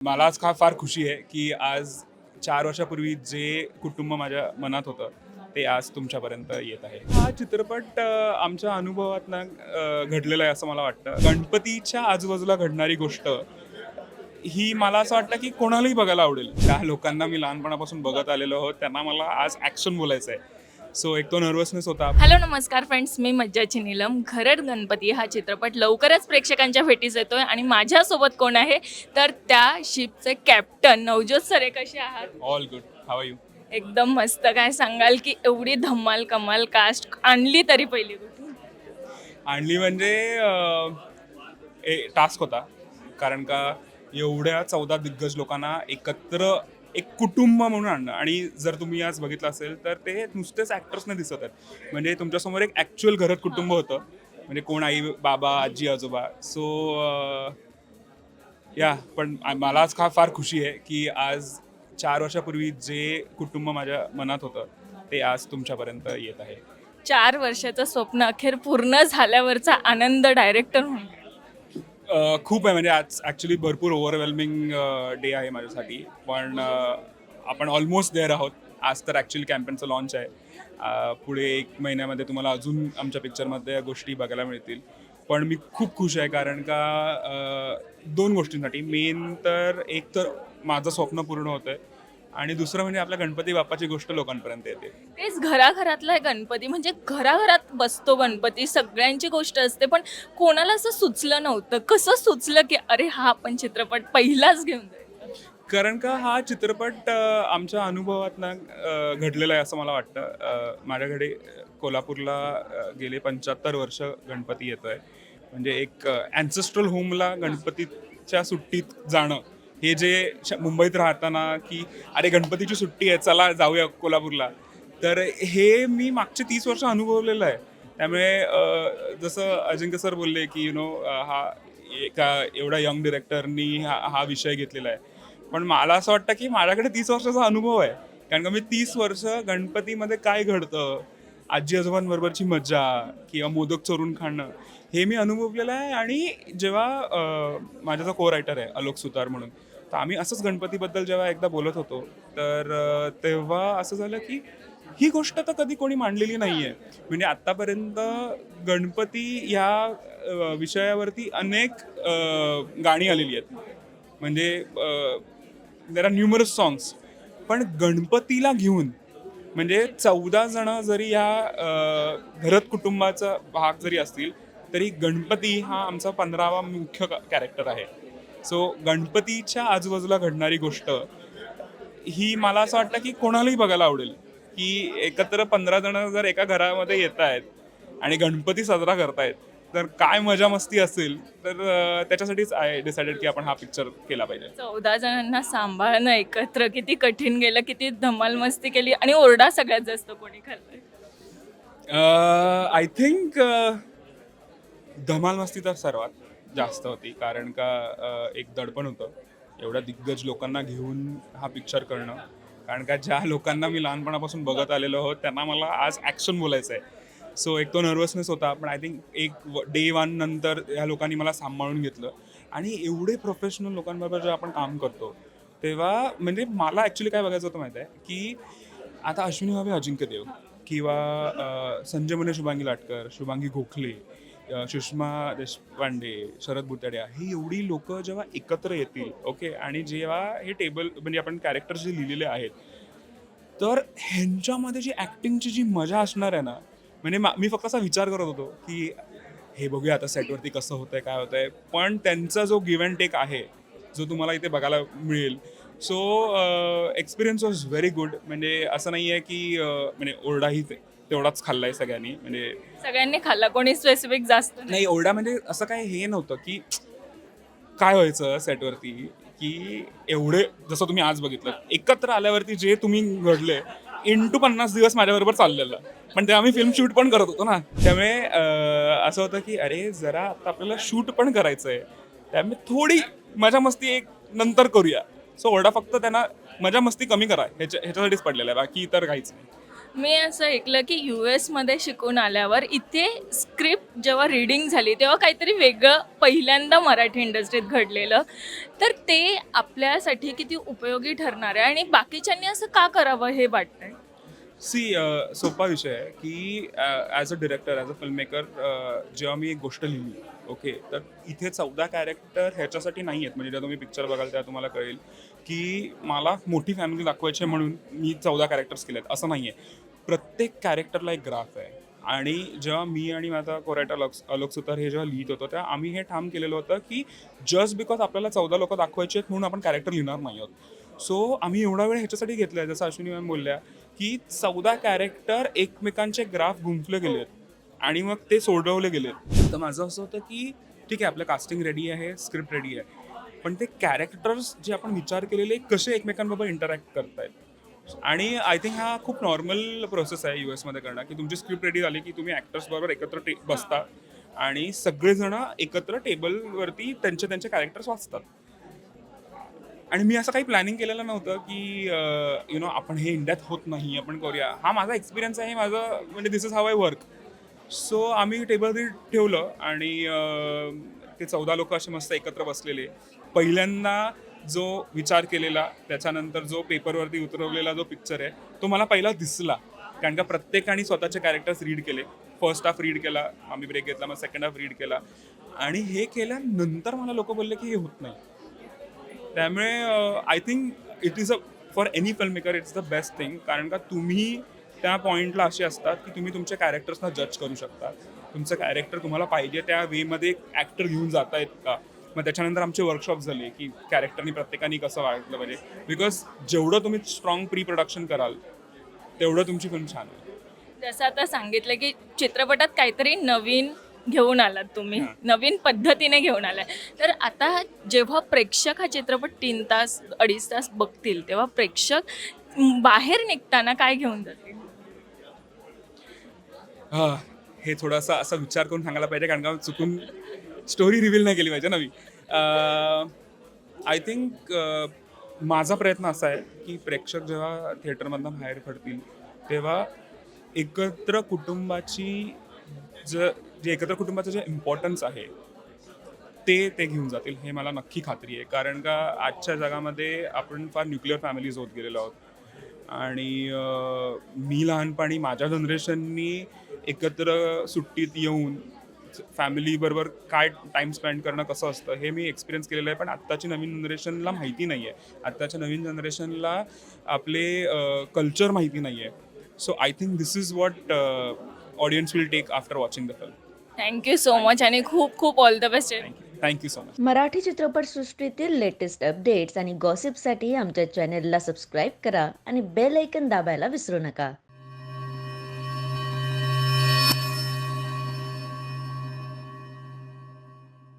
मला आज का फार खुशी आहे की आज चार वर्षापूर्वी जे कुटुंब माझ्या मनात होतं ते आज तुमच्यापर्यंत येत आहे. हा चित्रपट आमच्या अनुभवातनं घडलेला आहे असं मला वाटतं. गणपतीच्या आजूबाजूला घडणारी गोष्ट ही मला असं वाटतं की कोणालाही बघायला आवडेल. त्या लोकांना मी लहानपणापासून बघत आलेलो आहोत त्यांना मला आज ॲक्शन बोलायचं आहे सो एक तो नर्वसनेस होता. हॅलो नमस्कार फ्रेंड्स मी मज्जाची नीलम. घरट गणपती हा चित्रपट लवकरच प्रेक्षकांच्या भेटीस येतोय आणि माझ्यासोबत कोण आहे? तर त्या शिपचे कॅप्टन नवज्योत सरे कसे आहात? ऑल गुड हाव यू एकदम मस्त. काय सांगाल की एवढी धम्माल कमाल कास्ट आणली तरी पहिली कुठून आणली म्हणजे टास्क होता. कारण का एवढ्या चौदा दिग्गज लोकांना एकत्र एक कुटुंब म्हणून आणणं. आणि जर तुम्ही आज बघितलं असेल तर ते नुसतेच ॲक्टर्सने दिसत आहेत. म्हणजे तुमच्यासमोर एक ॲक्च्युअल घरात कुटुंब होतं. म्हणजे कोण आई बाबा आजी आजोबा. सो या पण मला आज का फार खुशी आहे की आज चार वर्षापूर्वी जे कुटुंब माझ्या मनात होतं ते आज तुमच्यापर्यंत येत आहे. चार वर्षाचं स्वप्न अखेर पूर्ण झाल्यावरचा आनंद डायरेक्टर म्हणून. खूप आहे म्हणजे आज ॲक्च्युली भरपूर ओव्हरवेल्मिंग डे आहे माझ्यासाठी. पण आपण ऑलमोस्ट देअर आहोत. आज तर ॲक्च्युली कॅम्पेनचं लॉन्च आहे. पुढे एक महिन्यामध्ये तुम्हाला अजून आमच्या पिक्चरमध्ये गोष्टी बघायला मिळतील. पण मी खूप खुश आहे कारण का दोन गोष्टींसाठी. मेन तर एक तर माझं स्वप्न पूर्ण होतं आहे आणि दुसरं म्हणजे आपल्या गणपती बाप्पाची गोष्ट लोकांपर्यंत येते. तेच घराघरातला आहे गणपती म्हणजे घराघरात बसतो गणपती सगळ्यांची गोष्ट असते पण कोणाला असं सुचलं नव्हतं. कसं सुचलं की अरे हा आपण चित्रपट पहिलाच घेऊन जायचा कारण का हा चित्रपट आमच्या अनुभवातनं घडलेला आहे असं मला वाटतं. माझ्याकडे कोल्हापूरला गेले पंच्याहत्तर वर्ष गणपती येतो आहे म्हणजे एक अँसेस्ट्रल होमला गणपतीच्या सुट्टीत जाणं. हे जे मुंबईत राहताना की अरे गणपतीची सुट्टी आहे चला जाऊया कोल्हापूरला. तर हे मी मागचे तीस वर्ष अनुभवलेलं आहे. त्यामुळे जसं अजिंक्य सर बोलले की यु नो हा एका एवढ्या यंग डिरेक्टरनी हा हा विषय घेतलेला आहे. पण मला असं वाटतं की माझ्याकडे तीस वर्षाचा अनुभव आहे. कारण का मी तीस वर्ष गणपतीमध्ये काय घडतं आजी आजोबांबरोबरची मजा किंवा मोदक चोरून खाणं हे मी अनुभवलेलं आहे. आणि जेव्हा माझा जो को रायटर आहे अलोक सुतार म्हणून तर आम्ही असंच गणपतीबद्दल जेव्हा एकदा बोलत होतो तर तेव्हा असं झालं की ही गोष्ट तर कधी कोणी मांडलेली नाही आहे म्हणजे आत्तापर्यंत गणपती ह्या विषयावरती अनेक गाणी आलेली आहेत. म्हणजे देर आर न्युमरस सॉंग्स पण गणपतीला घेऊन म्हणजे चौदा जण जरी ह्या भरत कुटुंबाचा भाग जरी असतील तरी गणपती हा आमचा पंधरावा मुख्य कॅरेक्टर आहे. सो गणपतीच्या आजूबाजूला घडणारी गोष्ट ही मला असं वाटतं की कोणालाही बघायला आवडेल. की एकत्र पंधरा जण जर एका घरामध्ये येत आहेत आणि गणपती साजरा करतायत तर काय मजा मस्ती असेल तर त्याच्यासाठीच आय डिसाइडेड की आपण हा पिक्चर केला पाहिजे. चौदा जणांना सांभाळणं एकत्र किती कठीण गेलं किती धमाल मस्ती केली आणि ओरडा सगळ्यात जास्त कोणी खाल्लाय? आय थिंक धमाल मस्ती तर सर्वात. जास्त होती. कारण का एक दडपण होतं. एवढ्या दिग्गज लोकांना घेऊन हा पिक्चर करणं. कारण का ज्या लोकांना मी लहानपणापासून बघत आलेलो आहोत त्यांना मला आज ॲक्शन बोलायचं आहे सो एक तो नर्वसनेस होता पण आय थिंक एक डे वन नंतर ह्या लोकांनी मला सांभाळून घेतलं. आणि एवढे प्रोफेशनल लोकांबरोबर जेव्हा आपण काम करतो तेव्हा म्हणजे मला ॲक्च्युली काय बघायचं होतं माहिती आहे की आता अश्विनी भावे अजिंक्य देव किंवा संजय मुने शुभांगी लाटकर शुभांगी गोखले सुषमा देशपांडे शरद बुताड्या ही एवढी लोक जेव्हा एकत्र येतील ओके? आणि जेव्हा हे टेबल म्हणजे आपण कॅरेक्टर जे लिहिलेले आहेत तर ह्यांच्यामध्ये जी ॲक्टिंगची जी मजा असणार आहे ना म्हणजे मा- मी फक्त असा विचार करत होतो की हे बघूया आता सेटवरती कसं होतंय काय होतंय. पण त्यांचा जो गिव्ह अँड टेक आहे जो तुम्हाला इथे बघायला मिळेल so experience was very good म्हणजे असं नाही आहे की म्हणजे ओरडाही तेवढाच खाल्ला आहे सगळ्यांनी. म्हणजे सगळ्यांनी खाल्ला कोणी स्पेसिफिक जास्त नाही. ओरडा म्हणजे असं काय हे नव्हतं की काय व्हायचं सेटवरती की एवढे जसं तुम्ही आज बघितलं एकत्र आल्यावरती जे तुम्ही घडले इंटू पन्नास दिवस माझ्याबरोबर चाललेलं. पण तेव्हा आम्ही फिल्म शूट पण करत होतो ना. त्यामुळे असं होतं की अरे जरा आता आपल्याला शूट पण करायचं आहे त्यामुळे थोडी मजा मस्ती एक नंतर करूया. सो ओरडा फक्त त्यांना मजा मस्ती कमी करा. ह्याच्या ह्याच्यासाठीच पडलेला आहे. बाकी तर काहीच नाही. मी असं ऐकलं की यू एसमध्ये शिकून आल्यावर इथे स्क्रिप्ट जेव्हा रीडिंग झाली तेव्हा काहीतरी वेगळं पहिल्यांदा मराठी इंडस्ट्रीत घडलेलं. तर ते आपल्यासाठी किती उपयोगी ठरणार आहे आणि बाकीच्यांनी असं का करावं हे वाटतंय? सी सोपा विषय आहे की as a director as a film maker जेव्हा मी एक गोष्ट लिहिली ओके तर इथे चौदा कॅरेक्टर ह्याच्यासाठी नाही आहेत म्हणजे जेव्हा तुम्ही पिक्चर बघाल तेव्हा तुम्हाला कळेल की मला मोठी फॅमिली दाखवायची आहे म्हणून मी चौदा कॅरेक्टर्स केलेत असं नाही आहे प्रत्येक कॅरेक्टरला एक ग्राफ आहे. आणि जेव्हा मी आणि माझा कोरायटा लक्स अलोक सुतार हे जेव्हा लिहित होतो तेव्हा आम्ही हे ठाम केलेलं होतं की जस्ट बिकॉज आपल्याला चौदा लोक दाखवायचे आहेत म्हणून आपण कॅरेक्टर लिहिणार नाही आहोत. सो आम्ही एवढा वेळ ह्याच्यासाठी घेतला आहे जसं अश्विनी मॅम बोलल्या की चौदा कॅरेक्टर एकमेकांचे ग्राफ गुंफले गेलेत आणि मग ते सोडवले गेलेत. तर माझं असं होतं की ठीक आहे आपलं कास्टिंग रेडी आहे स्क्रिप्ट रेडी आहे. पण ते कॅरेक्टर्स जे आपण विचार केलेले कसे एकमेकांबरोबर इंटरॅक्ट करतायत? आणि आय थिंक हा खूप नॉर्मल प्रोसेस आहे यू एसमध्ये करणं की तुमची स्क्रिप्ट रेडी झाली की तुम्ही ॲक्टर्स बरोबर एकत्र टे बसता. आणि सगळेजण एकत्र टेबलवरती त्यांचे त्यांचे कॅरेक्टर्स वाचतात. आणि मी असं काही प्लॅनिंग केलेलं नव्हतं की यु नो आपण हे इंडियात होत नाही आपण करूया. हा माझा एक्सपिरियन्स आहे माझं म्हणजे this is how I work so आम्ही टेबलवरती ठेवलं आणि ते चौदा लोक असे मस्त एकत्र बसलेले. पहिल्यांदा जो विचार केलेला त्याच्यानंतर जो पेपरवरती उतरवलेला जो पिक्चर आहे तो मला पहिला दिसला. कारण का प्रत्येकाने स्वतःचे कॅरेक्टर्स रीड केले. फर्स्ट हाफ रीड केला आम्ही ब्रेक घेतला मग सेकंड हाफ रीड केला. आणि हे केल्यानंतर मला लोक बोलले की हे होत नाही. त्यामुळे I think it is a for any film maker it's the best thing कारण का तुम्ही त्या पॉईंटला असे असतात की तुम्ही तुमच्या कॅरेक्टर्सना जज करू शकता. तुमचं कॅरेक्टर तुम्हाला पाहिजे त्या वेमध्ये ॲक्टर घेऊन जात आहेत का? मग त्याच्यानंतर आमचे वर्कशॉप झाले की कॅरेक्टरनी प्रत्येकाने कसं वागलं पाहिजे. बिकॉज जेवढं तुम्ही स्ट्रॉंग प्री प्रोडक्शन कराल तेवढं तुमची फिल्म छान आहे जसं आता सांगितलं की चित्रपटात काहीतरी नवीन घेऊन आलात तुम्ही. नवीन पद्धतीने घेऊन आलाय. तर आता जेव्हा प्रेक्षक हा चित्रपट तीन तास अडीच तास बघतील तेव्हा प्रेक्षक बाहेर निघताना काय घेऊन जातील? हा, हे थोडासा असा विचार करून सांगायला पाहिजे कारण का चुकून स्टोरी रिव्हील नाही केली पाहिजे नवी आय थिंक माझा प्रयत्न असा आहे की प्रेक्षक जेव्हा थिएटरमधनं बाहेर पडतील तेव्हा एकत्र कुटुंबाची ज जे एकत्र कुटुंबाचं जे इम्पॉर्टन्स आहे ते ते घेऊन जातील हे मला नक्की खात्री आहे. कारण का आजच्या जगामध्ये आपण फार न्यूक्लिअर फॅमिलीज होत गेलेलो आहोत. आणि मी लहानपणी माझ्या जनरेशननी एकत्र सुट्टीत येऊन फॅमिलीबरोबर काय टाईम स्पेंड करणं कसं असतं हे मी एक्सपिरियन्स केलेलं आहे. पण आत्ताची नवीन जनरेशनला माहिती नाही आहे आत्ताच्या नवीन जनरेशनला आपले कल्चर माहिती नाही आहे so I think this is what audience will take after watching the film thank you so much आणि खूप खूप all the best thank you thank you so much Marathi चित्रपटसृष्टीतील लेटेस्ट अपडेट्स आणि गॉसिपसाठी आमच्या चॅनेलला सबस्क्राईब करा आणि बेल ऐकन दाबायला विसरू नका.